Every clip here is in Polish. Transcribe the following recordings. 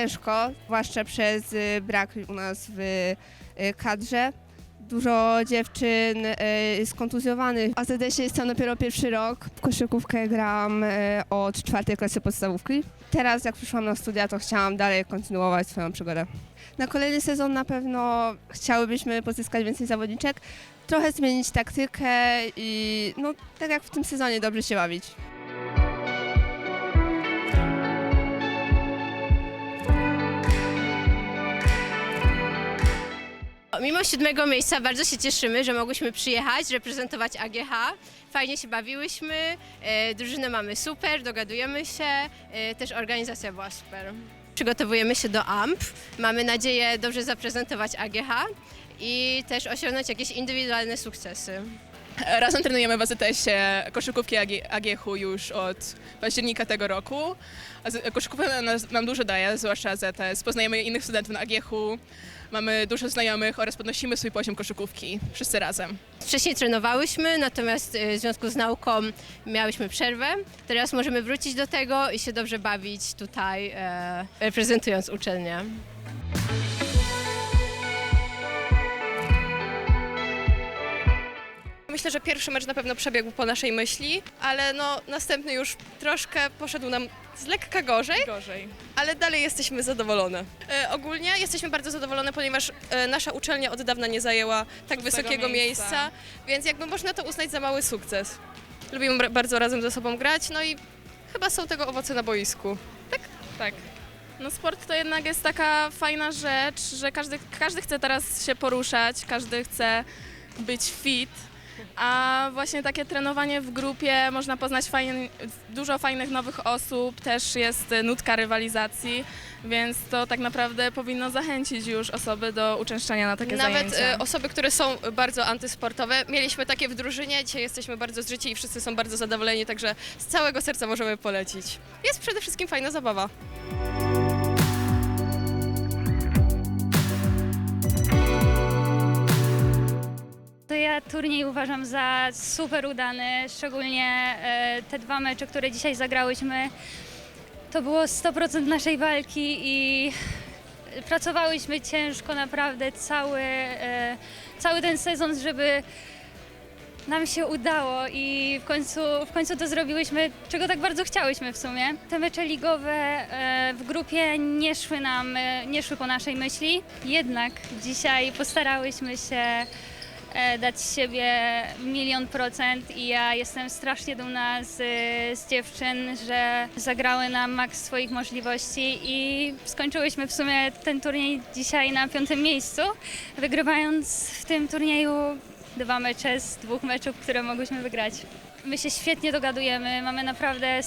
ciężko, zwłaszcza przez y, brak u nas w y, kadrze. Dużo dziewczyn y, jest kontuzjowanych. W AZS-ie jestem dopiero pierwszy rok. W koszykówkę gram od czwartej klasy podstawówki. Teraz jak przyszłam na studia, to chciałam dalej kontynuować swoją przygodę. Na kolejny sezon na pewno chciałybyśmy pozyskać więcej zawodniczek, trochę zmienić taktykę i no, tak jak w tym sezonie dobrze się bawić. Mimo siódmego miejsca bardzo się cieszymy, że mogłyśmy przyjechać, reprezentować AGH. Fajnie się bawiłyśmy, e, drużynę mamy super, dogadujemy się, e, też organizacja była super. Przygotowujemy się do AMP, mamy nadzieję dobrze zaprezentować AGH i też osiągnąć jakieś indywidualne sukcesy. Razem trenujemy w AZS-ie koszykówki AG, AGH już od października tego roku. Koszykówka nam dużo daje, zwłaszcza AZS. Poznajemy innych studentów na AGH, mamy dużo znajomych oraz podnosimy swój poziom koszykówki wszyscy razem. Wcześniej trenowałyśmy, natomiast e, w związku z nauką miałyśmy przerwę. Teraz możemy wrócić do tego i się dobrze bawić tutaj, e, reprezentując uczelnię. Myślę, że pierwszy mecz na pewno przebiegł po naszej myśli, ale no następny już troszkę poszedł nam z lekka gorzej, Gorzej. ale dalej jesteśmy zadowolone. E, ogólnie jesteśmy bardzo zadowolone, ponieważ e, nasza uczelnia od dawna nie zajęła tak wysokiego miejsca. miejsca. więc jakby można to uznać za mały sukces. Lubimy bardzo razem ze sobą grać, no i chyba są tego owoce na boisku. Tak. No sport to jednak jest taka fajna rzecz, że każdy, każdy chce teraz się poruszać, każdy chce być fit, a właśnie takie trenowanie w grupie, można poznać fajn, dużo fajnych nowych osób, też jest nutka rywalizacji, więc to tak naprawdę powinno zachęcić już osoby do uczęszczania na takie Nawet zajęcia. e, osoby, które są bardzo antysportowe, mieliśmy takie w drużynie, dzisiaj jesteśmy bardzo zżyci i wszyscy są bardzo zadowoleni, także z całego serca możemy polecić. Jest przede wszystkim fajna zabawa. Turniej uważam za super udany, szczególnie e, te dwa mecze, które dzisiaj zagrałyśmy. To było 100% naszej walki i pracowałyśmy ciężko naprawdę cały, e, cały ten sezon, żeby nam się udało i w końcu, w końcu to zrobiłyśmy, czego tak bardzo chciałyśmy w sumie. Te mecze ligowe e, w grupie nie szły nam, nie szły po naszej myśli, jednak dzisiaj postarałyśmy się dać z siebie milion procent i ja jestem strasznie dumna z, z dziewczyn, że zagrały na maks swoich możliwości i skończyłyśmy w sumie ten turniej dzisiaj na piątym miejscu, wygrywając w tym turnieju dwa mecze z dwóch meczów, które mogłyśmy wygrać. My się świetnie dogadujemy, mamy naprawdę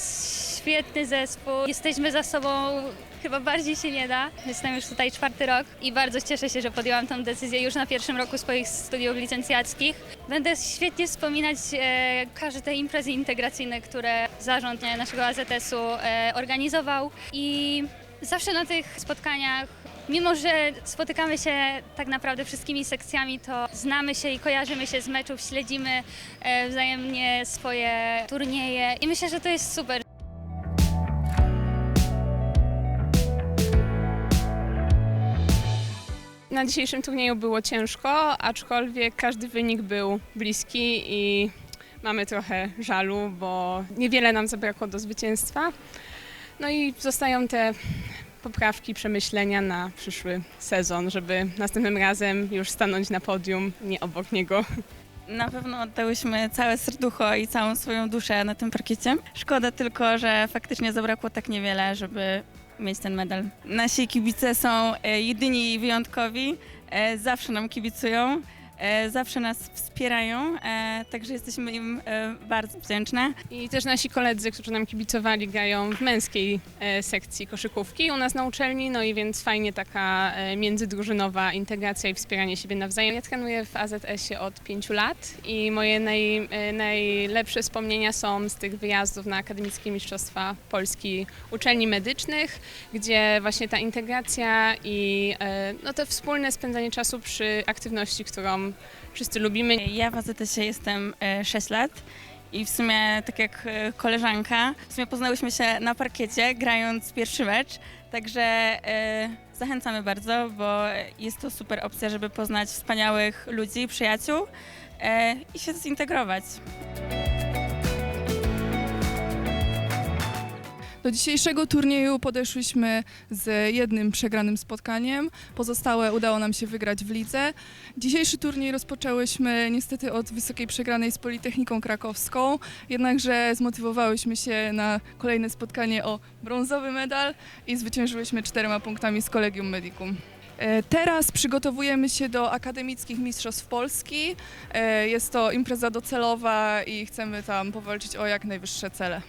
świetny zespół, jesteśmy za sobą, chyba bardziej się nie da. Jestem już tutaj czwarty rok i bardzo cieszę się, że podjęłam tę decyzję już na pierwszym roku swoich studiów licencjackich. Będę świetnie wspominać e, każde imprezy integracyjne, które zarząd naszego AZS-u e, organizował i zawsze na tych spotkaniach Mimo, że spotykamy się tak naprawdę wszystkimi sekcjami, to znamy się i kojarzymy się z meczów, śledzimy e, wzajemnie swoje turnieje i myślę, że to jest super. Na dzisiejszym turnieju było ciężko, aczkolwiek każdy wynik był bliski i mamy trochę żalu, bo niewiele nam zabrakło do zwycięstwa. No i zostają te poprawki, przemyślenia na przyszły sezon, żeby następnym razem już stanąć na podium, nie obok niego. Na pewno oddałyśmy całe serducho i całą swoją duszę na tym parkiecie. Szkoda tylko, że faktycznie zabrakło tak niewiele, żeby mieć ten medal. Nasi kibice są e, jedyni i wyjątkowi, e, zawsze nam kibicują, e, zawsze nas wspierają, e, także jesteśmy im e, bardzo wdzięczne. I też nasi koledzy, którzy nam kibicowali, grają w męskiej sekcji koszykówki u nas na uczelni, no i więc fajnie taka międzydrużynowa integracja i wspieranie siebie nawzajem. Ja trenuję w AZS-ie od pięciu lat i moje naj, najlepsze wspomnienia są z tych wyjazdów na Akademickie Mistrzostwa Polski Uczelni Medycznych, gdzie właśnie ta integracja i no, to wspólne spędzanie czasu przy aktywności, którą wszyscy lubimy. Ja w AZS-ie jestem e, 6 lat i w sumie tak jak e, koleżanka, w sumie poznałyśmy się na parkiecie grając pierwszy mecz, także e, zachęcamy bardzo, bo jest to super opcja, żeby poznać wspaniałych ludzi, przyjaciół e, i się zintegrować. Do dzisiejszego turnieju podeszłyśmy z jednym przegranym spotkaniem. Pozostałe udało nam się wygrać w lidze. Dzisiejszy turniej rozpoczęłyśmy niestety od wysokiej przegranej z Politechniką Krakowską, jednakże zmotywowałyśmy się na kolejne spotkanie o brązowy medal i zwyciężyłyśmy czterema punktami z Kolegium Medicum. E, Teraz przygotowujemy się do akademickich mistrzostw Polski. E, Jest to impreza docelowa i chcemy tam powalczyć o jak najwyższe cele.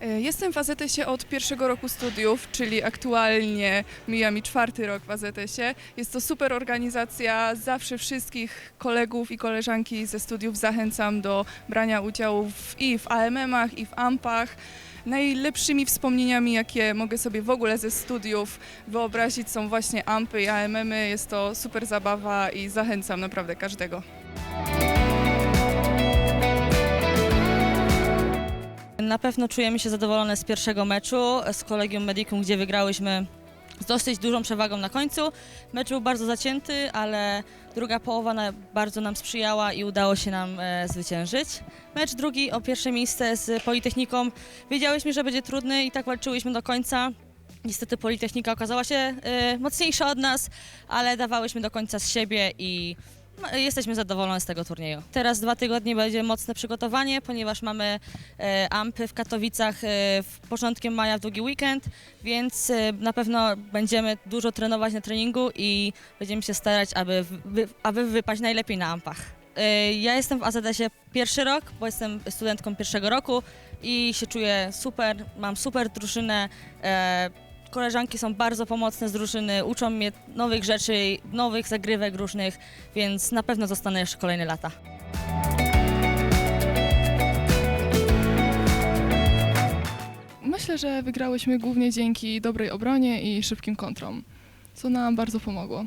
E, Jestem w AZS-ie od pierwszego roku studiów, czyli aktualnie mija mi czwarty rok w AZS-ie. Jest to super organizacja, zawsze wszystkich kolegów i koleżanki ze studiów zachęcam do brania udziału w, i w AMM-ach, i w AMP-ach. Najlepszymi wspomnieniami, jakie mogę sobie w ogóle ze studiów wyobrazić są właśnie AMPy i AMM-y. Jest to super zabawa i zachęcam naprawdę każdego. Na pewno czujemy się zadowolone z pierwszego meczu z Kolegium Medicum, gdzie wygrałyśmy z dosyć dużą przewagą na końcu. Mecz był bardzo zacięty, ale druga połowa na, bardzo nam sprzyjała i udało się nam e, zwyciężyć. Mecz drugi o pierwsze miejsce z Politechniką. Wiedziałyśmy, że będzie trudny i tak walczyłyśmy do końca. Niestety Politechnika okazała się e, mocniejsza od nas, ale dawałyśmy do końca z siebie i jesteśmy zadowolone z tego turnieju. Teraz dwa tygodnie będzie mocne przygotowanie, ponieważ mamy e, ampy w Katowicach e, w początkiem maja w długi weekend, więc e, na pewno będziemy dużo trenować na treningu i będziemy się starać, aby, wy, aby wypaść najlepiej na ampach. E, ja jestem w AZS-ie pierwszy rok, bo jestem studentką pierwszego roku i się czuję super, mam super drużynę. E, Koleżanki są bardzo pomocne z drużyny, uczą mnie nowych rzeczy, nowych zagrywek różnych, więc na pewno zostanę jeszcze kolejne lata. Myślę, że wygrałyśmy głównie dzięki dobrej obronie i szybkim kontrom, co nam bardzo pomogło.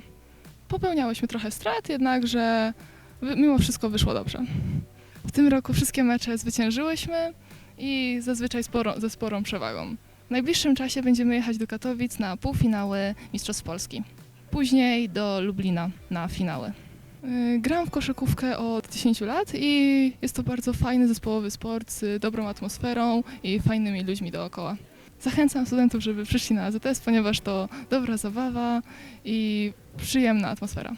Popełniałyśmy trochę strat, jednakże mimo wszystko wyszło dobrze. W tym roku wszystkie mecze zwyciężyłyśmy i zazwyczaj sporo, ze sporą przewagą. W najbliższym czasie będziemy jechać do Katowic na półfinały Mistrzostw Polski. Później do Lublina na finały. Y, Gram w koszykówkę od 10 lat i jest to bardzo fajny zespołowy sport z dobrą atmosferą i fajnymi ludźmi dookoła. Zachęcam studentów, żeby przyszli na AZS, ponieważ to dobra zabawa i przyjemna atmosfera.